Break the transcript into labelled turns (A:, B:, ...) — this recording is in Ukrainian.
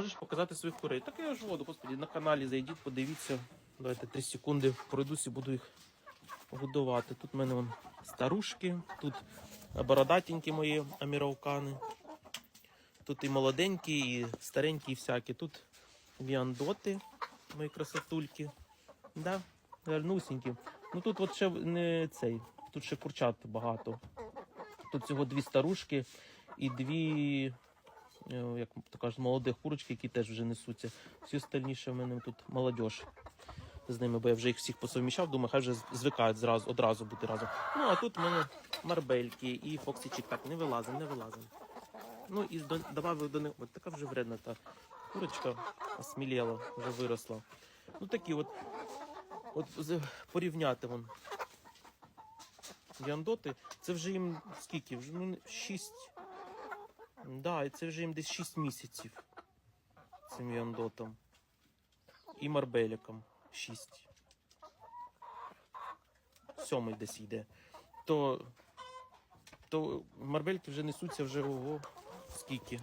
A: можеш показати своїх курей. Так я ж воду, господі, на каналі зайдіть, подивіться. Давайте 3 секунди пройдусь і буду їх годувати. Тут в мене вон старушки, тут бородатенькі мої аміраукани. Тут і молоденькі, і старенькі, і всякі. Тут віандоти, мої красотульки. Да, гарнусінькі. Ну тут от ще не цей, тут ще курчат багато. Тут всього дві старушки і дві, як то кажуть, молодих курочки, які теж вже несуться. Всі остальніше в мене тут молодіж з ними, бо я вже їх всіх посовміщав, думаю, хай вже звикають зразу, одразу бути разом. Ну, а тут в мене марбельки і фоксічик. Так, не вилазимо, не вилазимо. Ну і до, добавив до них, от така вже вредна та курочка осміліла, вже виросла. Ну такі от, от порівняти вон. Яндоти, це вже їм скільки? Вже ну, 6. Да, і це вже їм десь 6 місяців. Цим йондотом І марбеліком 6. Сьомий десь йде. То, то марбельки вже несуться вже ого, скільки.